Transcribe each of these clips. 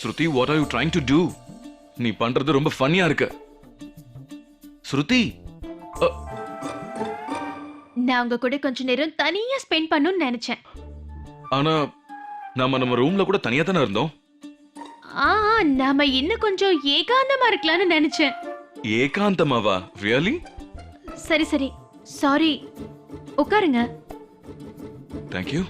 Shruti what are you trying to do நீ பண்றது ரொம்ப ஃபன்னியா இருக்கு. ஸ்ருதி! நான் உங்க கூட கொஞ்ச நேரம் தனியா ஸ்பெண்ட் பண்ணணும்னு நினைச்சேன். ஆனா நாம நம்ம ரூம்ல கூட தனியா தானே இருந்தோம்? ஆ நாம இன்னும் கொஞ்சம் ஏகாந்தமா இருக்கலாம்னு நினைச்சேன். ஏகாந்தமாவா? ரியலி சரி சரி. சாரி உட்காருங்க. தேங்க்யூ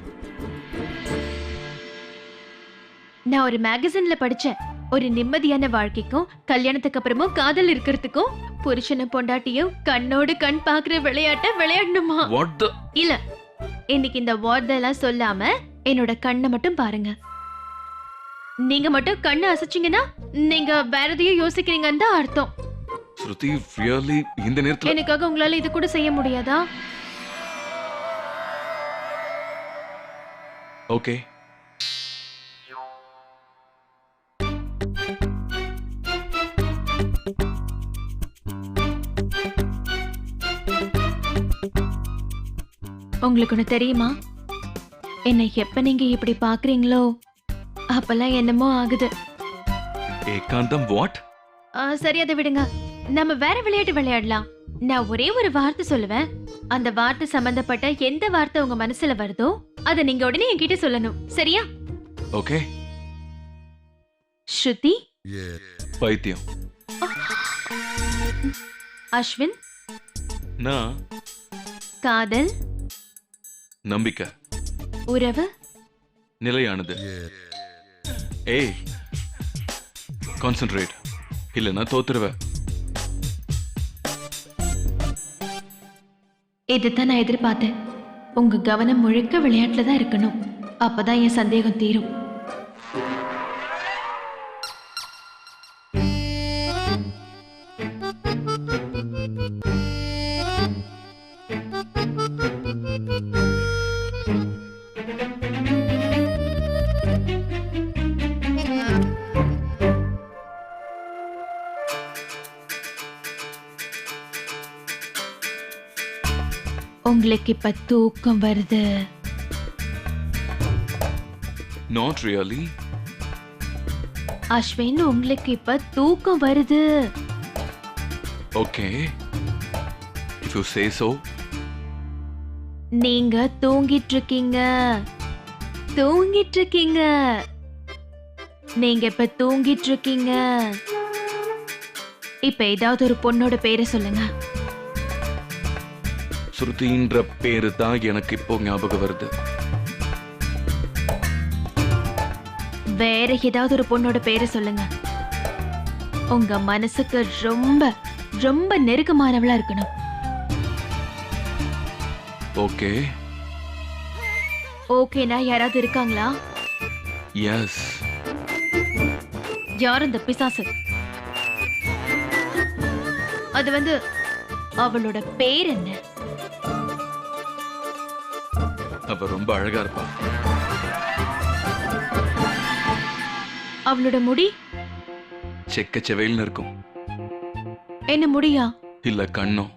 நான் ஒரு மேகசின்ல படிச்சேன். ஒரு நிம்மதியான வாழ்க்கைக்கும் கல்யாணத்துக்கு அப்புறமும் காதல் இருக்கிறதுக்கும் புருஷனை பொண்டாட்டியும் கண்ணோடு கண் பாக்குற விளையாட்ட விளையாடணுமா? இல்ல இன்னைக்கு இந்த வார்டெல்லாம் சொல்லாம என்னோட கண்ணை மட்டும் பாருங்க. நீங்க மட்டும் கண்ணை அசைச்சீங்கன்னா நீங்க வேற எதையும் யோசிக்கிறீங்கன்னு தான் அர்த்தம். ஸ்ருதி ரியலி இந்த நேரத்துல எனக்காக உங்களால இது கூட செய்ய முடியாதா? ஓகே உங்களுக்கு ஒண்ணு தெரியுமா? என்னை எப்ப நீங்க இப்படி பாக்குறீங்களோ அப்பெல்லாம் என்னமோ ஆகுது. ஏகாந்தம் வாட் சரி அதை விடுங்க. நம்ம வேற விளையாட்டு விளையாடலாம். நான் ஒரே ஒரு வார்த்தை சொல்லுவேன். அந்த வார்த்தை சம்பந்தப்பட்ட எந்த வார்த்தை உங்க மனசுல வருதோ அதை நீங்க உடனே என்கிட்ட சொல்லணும். சரியா? ஓகே ஸ்ருதி? பைத்தியம். அஸ்வின்? நான். காதல்? நம்பிக்கை. உறவு? நிலையானது. ஏய் கான்சென்ட்ரேட் இல்லைன்னா தோத்துருவேன். இதுதான் நான் எதிர்பார்த்தேன். உங்க கவனம் முழுக்க விளையாட்டுல தான் இருக்கணும். அப்பதான் என் சந்தேகம் தீரும். உங்களுக்கு இப்ப தூக்கம் வருது. நாட் ரியலி அஸ்வின் உங்களுக்கு இப்ப தூக்கம் வருது. Okay if you say so. நீங்க தூங்கிட்டு இருக்கீங்க தூங்கிட்டு இருக்கீங்க நீங்க இப்ப தூங்கிட்டு இருக்கீங்க இப்ப ஏதாவது ஒரு பொண்ணோட பேரை சொல்லுங்க. ஸ்ருதின்ற பேரு தான் எனக்கு இப்போ ஞாபகம் வருது. வேற ஏதாவது ஒரு பொண்ணோட பேரை சொல்லுங்க. உங்க மனசுக்கு ரொம்ப ரொம்ப நெருக்கமானவளா இருக்கணும். ஓகே. ஓகேனா யாராவது இருக்காங்களா? எஸ் யார் அந்த பிசாசு? அது வந்து அவளோட பேர் என்ன? அவ ரொம்ப அழகா இருப்பா. அவளோட முடி? செக்க செவையில்னு இருக்கும். என்ன முடியா? இல்ல கண்ணும்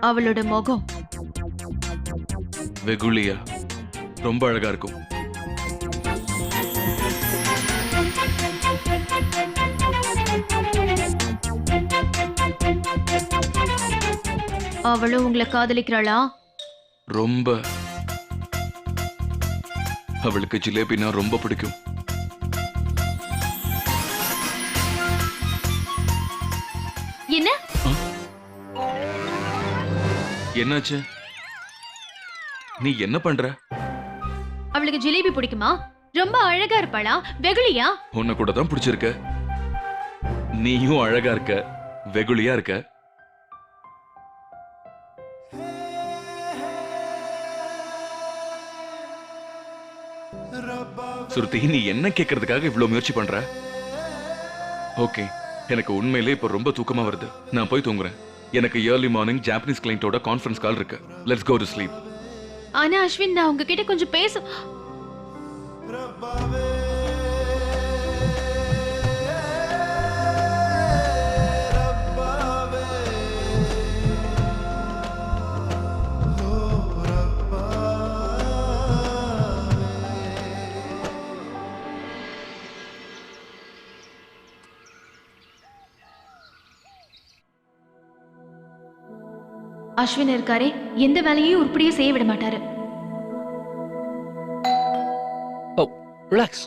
அவளோட முகம்? வெகுளியா? ரொம்ப அழகா இருக்கும். அவளும் உங்களை காதலிக்கிறாளா? ரொம்ப. அவளுக்கு ஜிலேபினா ரொம்ப பிடிக்கும். என்ன? என்னாச்சு? நீ என்ன பண்ற? அவளுக்கு ஜிலேபி பிடிக்குமா? ரொம்ப அழகா இருப்பாளா? வெகுளியா? உன்னை கூட தான் பிடிச்சிருக்க. நீயும் அழகா இருக்க. வெகுளியா இருக்க. சுருதி நீ என்ன கேட்கறதுக்காக இவ்வளவு முயற்சி பண்ற? ஓகே எனக்கு உண்மையிலே இப்ப ரொம்ப தூக்கமா வருது. நான் போய் தூங்குறேன். எனக்கு ஏர்லி மார்னிங் ஜாப்பனீஸ் கிளைண்டோட கான்ஃபரன்ஸ் கால் இருக்கு. லெட்ஸ் கோ டு ஸ்லீப் ஆனா அஸ்வின் நான் உங்ககிட்ட கொஞ்சம் பேச அஸ்வின் இருக்காரே எந்த வேலையும் உருப்படியா செய்ய விட மாட்டாரு. ரிலாக்ஸ்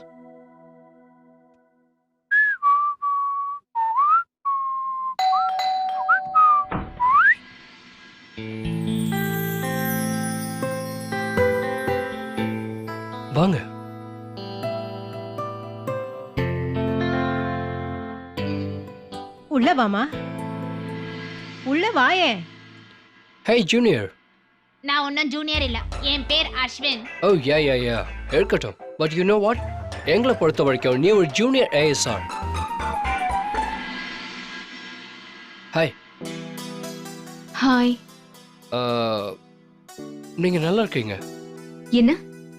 வாங்க. உள்ள வாமா. உள்ள வாயேன் ஹே ஜூனியர் நான் ஒன்றும் ஜூனியர் இல்ல. என் பேர் அஸ்வின். ஓ யா யா யா இருக்கட்டும். பட் யூ நோ வாட் எங்களை பொறுத்த வரைக்கும் நீ ஒரு ஜூனியர் ஏஎஸ்ஆர் ஹாய் ஹாய் நீங்க நல்லா இருக்கீங்க. என்ன?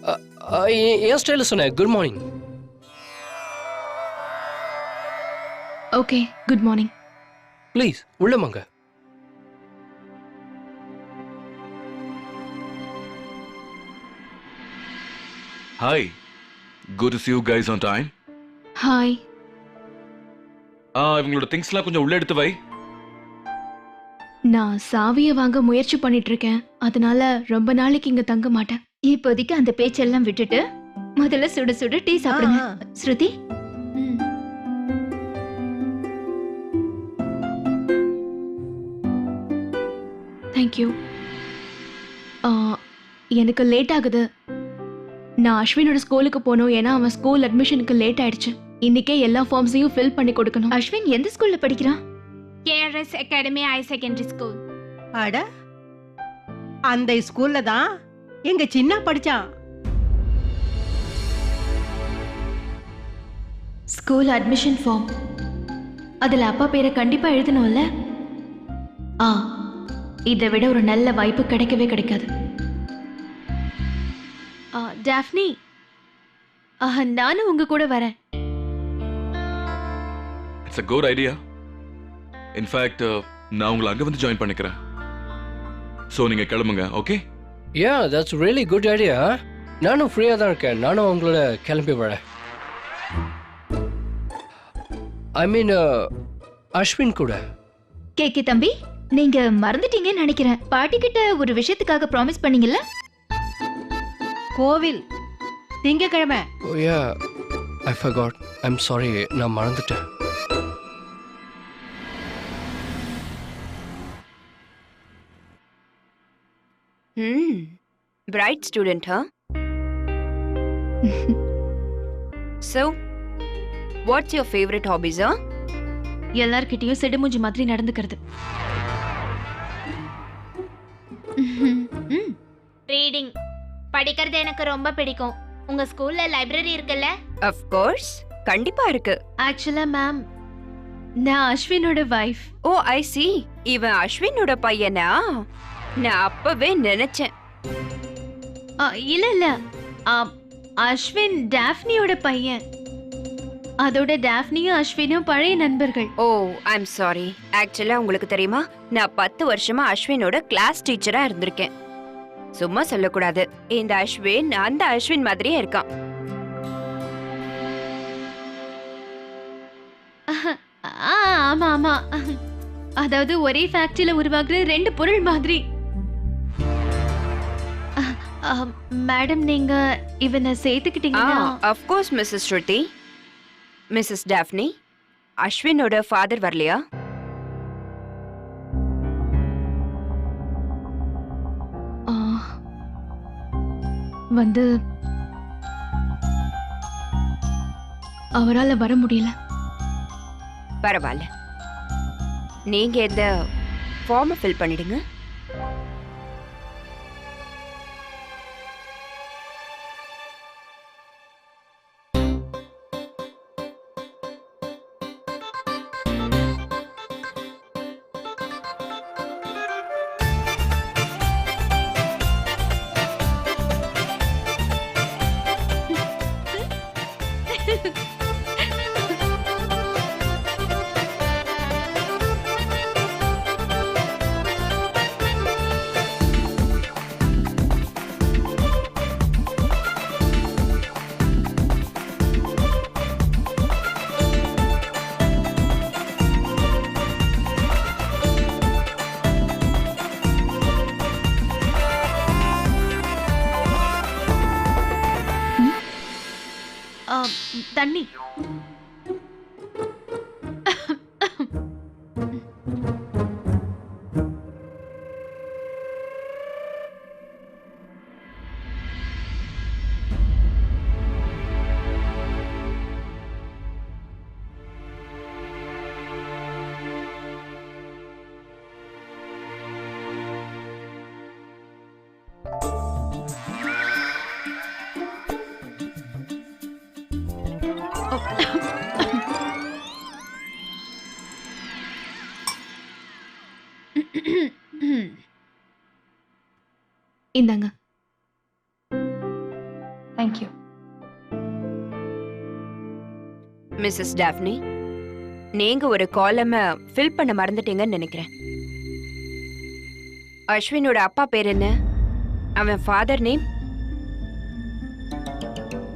அ, அ, என் ஸ்டைலில் சொன்னேன். Good morning okay good morning please உள்ள வாங்க hi good see you guys on time hi ஆ இவங்களோட திங்ஸ்லாம் கொஞ்சம் உள்ள எடுத்து வை. நான் சாவியை வாங்க முயற்சி பண்ணிட்டு இருக்கேன் அதனால ரொம்ப நாளைக்கு இங்க தங்க மாட்டேன். இப்போதைக்கு அந்த பேச்செல்லாம் விட்டுட்டு முதல்ல சுட சுட டீ சாப்பிடுங்க. ஸ்ருதி? தேங்க்யூ எனக்கு லேட் ஆகுது. நான் அஸ்வினோட ஸ்கூலுக்கு போகணும் ஏன்னா அவன் ஸ்கூல் அட்மிஷனுக்கு லேட் ஆயிடுச்சு. இன்னைக்கே எல்லா ஃபார்ம்ஸையும் ஃபில் பண்ணி கொடுக்கணும். அஸ்வின் எந்த ஸ்கூல்ல படிக்கிறான்? KRS academy high secondary school அட அந்த ஸ்கூல்ல தான் எங்க சின்ன படிச்சான். ஸ்கூல் அட்மிஷன் ஃபார்ம் அதில் அப்பா பேரை கண்டிப்பாக எழுதணும்ல? ஆ இதை விட ஒரு நல்ல வாய்ப்பு கிடைக்கவே கிடைக்காது. டாஃப்னி நானும் உங்க கூட வரேன். It's a good idea in fact நான் உங்களை அங்கே வந்து ஜாயின் பண்ணிக்கிறேன். ஸோ நீங்கள் கிளம்புங்க okay yeah that's really good idea நானும் ஃப்ரீயாக தான் இருக்கேன். நானும் உங்களோட கிளம்பி வரேன். ஐ மீன் அஸ்வின் கூட. கேக்கே தம்பி நீங்க மறந்துட்டீங்கன்னு நினைக்கிறேன். பாட்டி கிட்ட ஒரு விஷயத்துக்காக ப்ராமிஸ் பண்ணீங்கல்ல? கோவில். திங்கக்கிழமை. ஓ yeah I forgot I'm sorry நான் மறந்துட்டேன். Bright student, huh? so, what's your favorite hobbies, huh? எல்லார்கிட்டயும் செடுமூஞ்சி மாதிரி நடந்துக்கிறது. ம், ரீடிங் படிக்கிறது எனக்கு ரொம்ப பிடிக்கும். உங்க ஸ்கூல்ல லைப்ரரி இருக்குல்ல? Of course. கண்டிப்பா இருக்கு. ஆக்சுவலா மேம் நான் அஸ்வினோட வைஃப் ஓ ஐ சி இவன் அஸ்வினோட பையனா? நான் அப்பவே நினைச்சேன். இல்ல இல்ல. ஆ, அஸ்வின் டாஃப்னியோட பையன். அதோட டாஃப்னியும் அஸ்வினும் பழைய நண்பர்கள். ஓ ஐம் சாரி ஆக்சுவலா உங்களுக்கு தெரியுமா? நான் பத்து வருஷமா அஸ்வினோட கிளாஸ் டீச்சரா இருந்திருக்கேன். சும்மா சொல்லக்கூடாது. இந்த அஸ்வின் அந்த அஸ்வின் மாதிரியே இருக்கான். ஆ ஆமா ஆமா. அதாவது ஒரே ஃபேக்டரியில உருவாகுற ரெண்டு பொருள் மாதிரி. மேடம் நீங்க இவனை சேர்த்துக்கிட்டீங்கன்னா of course Mrs Shruti Mrs Daphne அஸ்வினோட father வரலையா? வந்து அவரால் வர முடியல. பரவாயில்ல நீங்க இந்த ஃபார்மை ஃபில் பண்ணிடுங்க. தண்ணி. இந்தாங்க. தேங்க்யூ மிஸ்ஸஸ் டாஃப்னி நீங்க ஒரு காலம ஃபில் பண்ண மறந்துட்டீங்கன்னு நினைக்கிறேன். அஸ்வினோட அப்பா பேர் என்ன? அவன் ஃபாதர் நேம்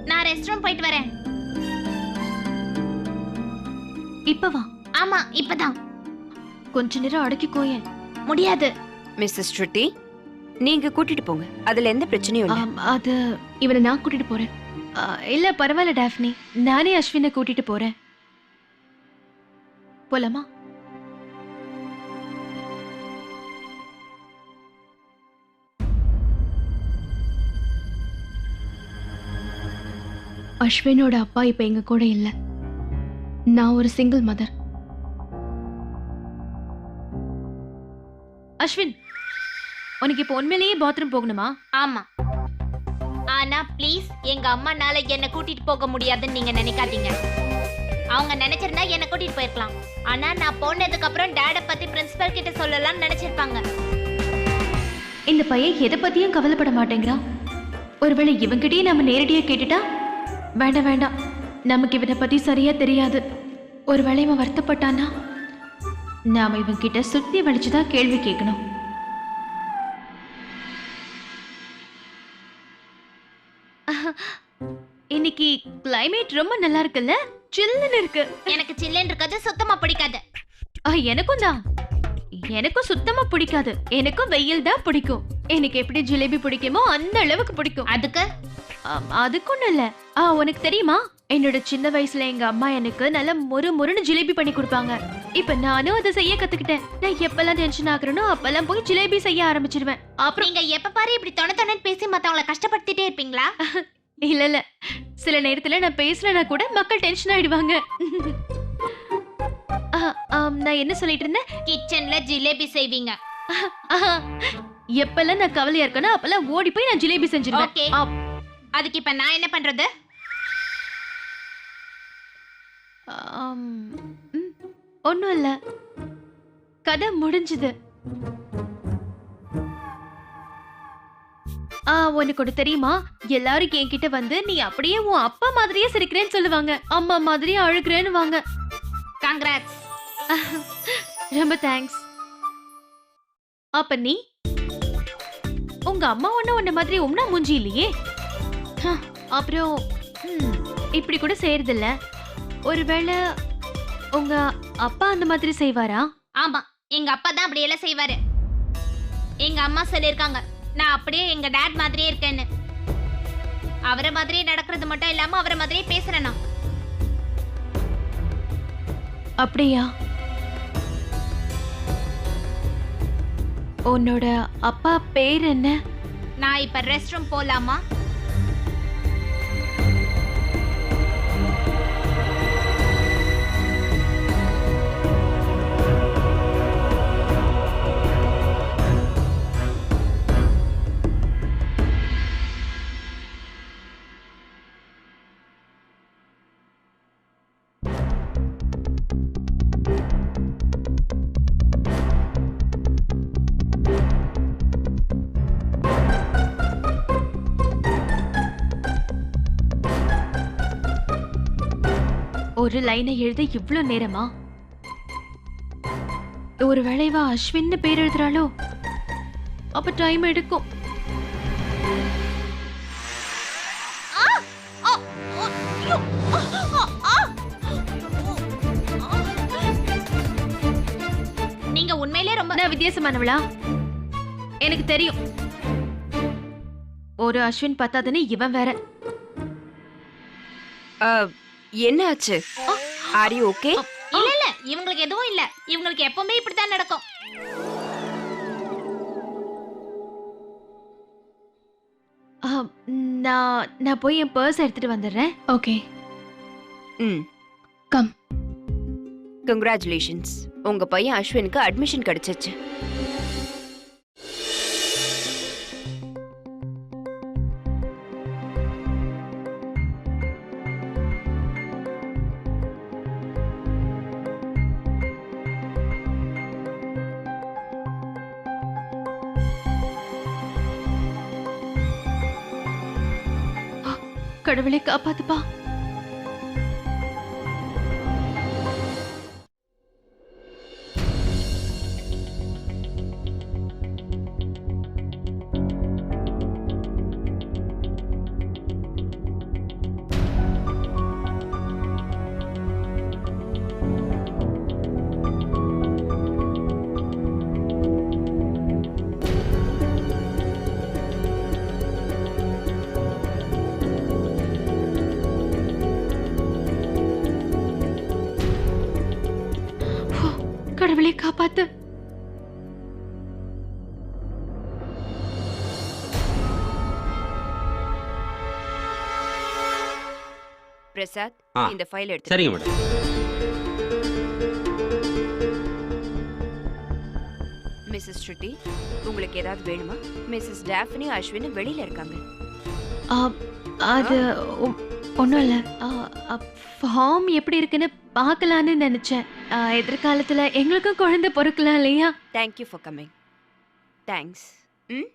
நான் ரெஸ்ட் ரூம் போயிட்டு வரேன். இப்ப வா. ஆமா இப்பதான். கொஞ்ச நேரம் அடக்கிக்கோயேன். முடியாது. மிஸ்ஸஸ் ஸ்ருதி நீங்க கூட்டிட்டு போங்க. அதுல எந்த பிரச்சனையும் இல்ல. அது இவனை நான் கூட்டிட்டு போறேன். இல்ல பரவாயில்ல டாஃப்னி. நானே அஸ்வினை கூட்டிட்டு போறேன். போலாமா? அஸ்வினோட அப்பா இப்ப எங்க கூட இல்ல. நான் ஒரு சிங்கிள் மதர் அஸ்வின் உனக்கு இப்போ உண்மையிலேயே பாத்ரூம் போகணுமா? ஆமா. ஆனா ப்ளீஸ் எங்க அம்மானால என்ன கூட்டிட்டு போக முடியாதுன்னு நீங்க நினைக்காதீங்க. அவங்க நினைச்சிருந்தா என்ன கூட்டிட்டு போயிருக்கலாம். ஆனா நான் போனதுக்கு அப்புறம் டேட பத்தி பிரின்சிபல் கிட்ட சொல்லலாம்னு நினைச்சிருப்பாங்க. இந்த பையன் எதை பத்தியும் கவலைப்பட மாட்டேங்கிறான் ஒருவேளை இவன்கிட்டயே நம்ம நேரடியா கேட்டுட்டா? வேண்டாம் வேண்டாம். நமக்கு இவனை பத்தி சரியா தெரியாது. ஒருவேளை இவன் வருத்தப்பட்டானா? நாம இவன் கிட்ட சுத்தி வலிச்சுதான் கேள்வி கேட்கணும். இன்னைக்கு climate ரொம்ப நல்லா இருக்குல்ல? சில்லுன்னு இருக்கு. எனக்கு சில்லுன்னு இருக்கிறது சுத்தமா பிடிக்காது. ஆ, எனக்கும் தான். எனக்கும் சுத்தமா பிடிக்காது. எனக்கும் வெயில் தான் பிடிக்கும். எனக்கு எப்படி ஜிலேபி பிடிக்குமோ அந்த அளவுக்கு பிடிக்கும். அதுக்கு? அதுக்கு ஒண்ணும் இல்ல. ஆ உனக்கு தெரியுமா? என்னோட சின்ன வயசுல எங்க அம்மா எனக்கு நல்ல மொறு மொறுன்னு ஜிலேபி பண்ணி கொடுப்பாங்க. இப்ப நானும் அதை செய்ய கத்துக்கிட்டேன். நான் எப்பெல்லாம் டென்ஷன் ஆகுறேனோ அப்பெல்லாம் போய் ஜிலேபி செய்ய ஆரம்பிச்சிருவேன். அப்புறம் நீங்க எப்ப பாரு இப்படி தொண தொணன்னு பேசி மத்தவங்கள கஷ்டப்படுத்திட்டே இருப்பீங்களா? இல்ல இல்ல. சில நேரத்துல நான் பேசலனா கூட மக்கள் டென்ஷன் ஆயிடுவாங்க. நான் என்ன சொல்லிட்டு இருந்தேன்? கிச்சன்ல ஜிலேபி செய்வீங்க. எப்பெல்லாம் நான் கவலையா இருக்கேனோ அப்பெல்லாம் ஓடி போய் நான் ஜிலேபி செஞ்சிருவேன். அதுக்கு இப்ப நான் என்ன பண்றது? ஆம், ம், ஒண்ணும் இல்ல. கதை முடிஞ்சது. ஆ உனக்கு ஒன்று தெரியுமா? எல்லாரும் என்கிட்ட வந்து நீ அப்படியே உன் அப்பா மாதிரியே சிரிக்கிறேன்னு சொல்லுவாங்க. அம்மா மாதிரியே அழுகிறேன்னு வாங்க. காங்கிராட்ஸ் ரொம்ப தேங்க்ஸ் அப்ப நீ? உங்க அம்மா ஒண்ணு உன்ன மாதிரி உம்னா மூஞ்சி இல்லையே? அப்புறம் இப்படி கூட செய்யறதில்ல ஒருவேளை உங்க அப்பா அந்த மாதிரி செய்வாரா? ஆமா எங்க அப்பா தான் அப்படி எல்லாம் செய்வாரு. எங்க அம்மா சொல்லிருக்காங்க நான் அப்படியே எங்க டாட் மாதிரியே இருக்கேன்னு. அவரை மாதிரியே நடக்கிறது மட்டும் இல்லாம அவரை மாதிரியே பேசுறேன் அப்படியா? உன்னோட அப்பா பேர் என்ன? நான் இப்ப ரெஸ்ட் ரூம் போலாமா? ஒரு லைனை எழுத இவ்ளோ நேரமா? ஒரு வேளைவா அஸ்வின்னு பேர் எழுதுறாளோ? அப்ப டைம் எடுக்கும். நீங்க உண்மையிலேயே ரொம்ப நான் வித்தியாசமானவளா? எனக்கு தெரியும். ஒரு அஸ்வின் பத்தாதுன்னு இவன் வேற. என்ன ஆச்சு? ஆர் யூ ஓகே இல்ல இல்ல இவங்களுக்கு எதுவும் இல்ல. இவங்களுக்கு எப்பவுமே இப்படித்தான் நடக்கும். ஆ, நான் நான் போய் என் பர்ஸ் எடுத்துட்டு வந்துடுறேன். ஓகே ம். Come. கங்க்ராச்சுலேஷன்ஸ் உங்க பையன் அஸ்வினுக்கு அட்மிஷன் கிடைச்சிச்சு. கடவுளை காப்பாத்துப்பா. கடவுளை காப்பாத்து. பிரசாத். இந்த ஃபைல் எடுத்து சரிங்க மேடம் மிஸ்ஸஸ் ஸ்ருதி உங்களுக்கு ஏதாவது வேணுமா? மிஸ்ஸஸ் டாஃபினி அஸ்வின் வெளியில இருக்காங்க. ஆ, அது ஒன்றும் இல்லை. ஃபார்ம் எப்படி இருக்குன்னு பார்க்கலான்னு நினச்சேன். எதிர்காலத்தில் எங்களுக்கும் குழந்தை பிறக்கலாம் இல்லையா? தேங்க்யூ ஃபார் கம்மிங் தேங்க்ஸ் ம்?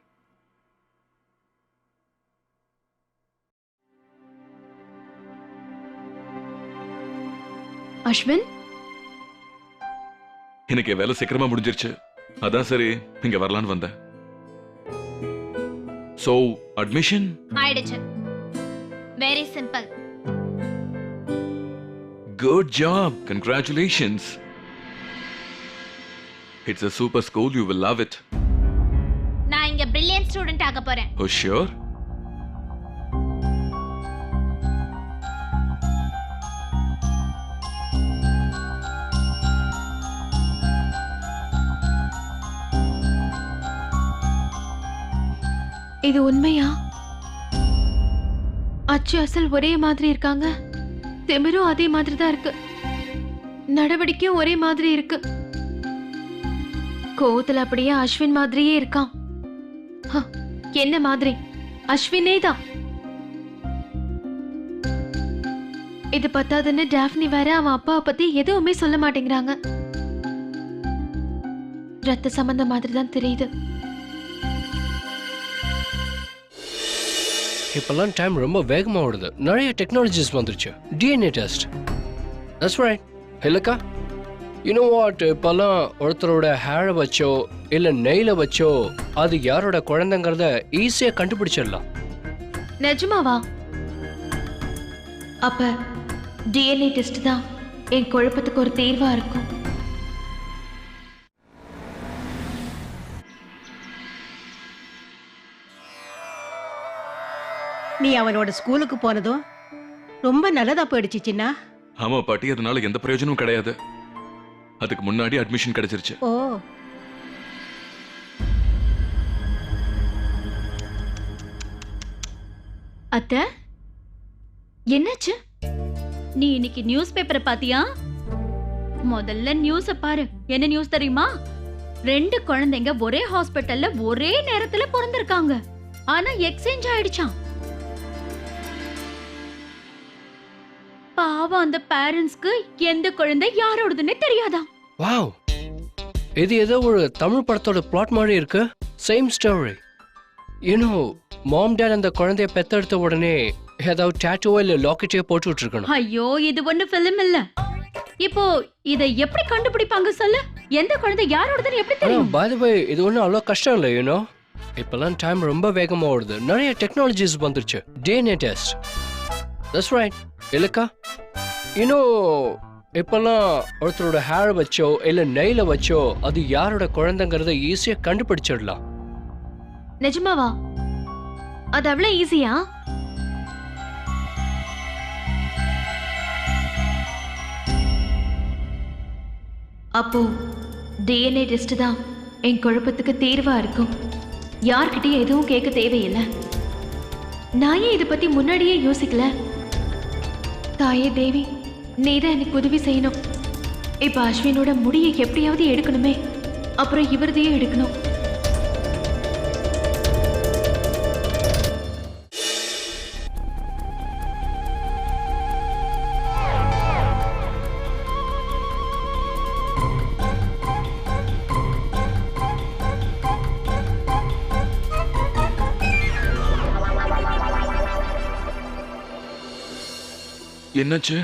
அஸ்வின்? எனக்கு என் வேலை சீக்கிரமா முடிஞ்சிருச்சு. அதான் சரி இங்க வரலான்னு வந்தேன். சோ அட்மிஷன் ஆயிடுச்சு. Very simple good job congratulations it's a super school you will love it நான் இங்க பிரில்லியன்ட் ஸ்டூடெண்ட் ஆக போறேன். ஓ ஷியோர் இது உண்மையா? அச்சு அசல் ஒரே மாதிரி இருக்காங்க? திமிரும் அதே மாதிரி தான் இருக்கு. நடவடிக்கையும் ஒரே மாதிரி இருக்கு. கோவத்துல அப்படியே அஸ்வின் மாதிரியே இருக்கான். என்ன மாதிரி? அஸ்வினே தான். இது பத்தாதுன்னு டாஃப்னி வேற அவன் அப்பாவை பத்தி எதுவுமே சொல்ல மாட்டேங்கிறாங்க. ரத்த சம்பந்த மாதிரி தான் தெரியுது. இப்போல்லாம் டைம் ரொம்ப வேகமாக ஓடுது. நிறைய டெக்னாலஜிஸ் வந்துருச்சு. டிஎன்ஏ டெஸ்ட் தட்ஸ் ரைட் இல்லைக்கா யூனோ வாட் இப்போல்லாம் ஒருத்தரோட ஹேரை வச்சோ இல்லை நெயில வச்சோ அது யாரோட குழந்தைங்கிறத ஈஸியாக கண்டுபிடிச்சிடலாம். நிஜமாவா? அப்ப டிஎன்ஏ டெஸ்ட் தான் என் குழப்பத்துக்கு ஒரு தீர்வா இருக்கும். நீ அவனோட ஸ்கூலுக்கு போனதும் ரொம்ப நல்லதா போயிடுச்சு சின்னா. ஆமா பாட்டி. அதனால எந்த பிரயோஜனமும் கிடையாது. அதுக்கு முன்னாடி அட்மிஷன் கிடைச்சிருச்சு. ஓ. அத்த என்னாச்சு? நீ இன்னைக்கு நியூஸ் பேப்பரை பாத்தியா? முதல்ல நியூஸ பாரு. என்ன நியூஸ் தெரியுமா? ரெண்டு குழந்தைங்க ஒரே ஹாஸ்பிட்டல்ல ஒரே நேரத்துல பிறந்திருக்காங்க. ஆனா எக்ஸ்சேஞ்ச் ஆயிடுச்சாம். பாவம் அந்த பேரண்ட்ஸ்க்கு எந்த குழந்தை யாரோடதுன்னே தெரியாதாம். வாவ். இது ஏதோ ஒரு தமிழ் படத்தோட பிளாட் மாதிரி இருக்கு. Same story you know mom dad அந்த குழந்தைய பெத்தெடுத்த உடனே ஏதாவது டேட்டுவோ இல்லை லாக்கெட்டோ போட்டு விட்டுருக்கணும். ஐயோ இது ஒண்ணு ஃபிலிம் இல்ல. இப்போ இதை எப்படி கண்டுபிடிப்பாங்க சொல்லு? எந்த குழந்தை யாரோடதுன்னு எப்படி தெரியும்? பை த வே இது ஒன்றும் அவ்வளோ கஷ்டம் இல்லை யூனோ இப்போல்லாம் டைம் ரொம்ப வேகமாக ஓடுது. நிறைய டெக்னாலஜிஸ் வந்துருச்சு. டிஎன்ஏ டெஸ்ட் தட்ஸ் ரைட் இல்லைக்கா இன்னும் இப்போல்லாம் ஒருத்தரோட ஹேர் வச்சோ இல்லை நெயில வச்சோ அது யாரோட குழந்தைங்கிறத ஈஸியா கண்டுபிடிச்சிடலாம். நிஜமாவா? அது அவ்வளோ ஈஸியா அப்போ டிஎன்ஏ டெஸ்ட் தான் என் குழப்பத்துக்கு தீர்வா இருக்கும். யார்கிட்டயும் எதுவும் கேட்க தேவையில்லை. நான் ஏன் இதை பத்தி முன்னாடியே யோசிக்கல? தாயே தேவி நீ தான் எனக்கு உதவி செய்யணும். இப்ப அஸ்வினோட முடியை எப்படியாவது எடுக்கணுமே. அப்புறம் இவரதையே எடுக்கணும். என்னாச்சு?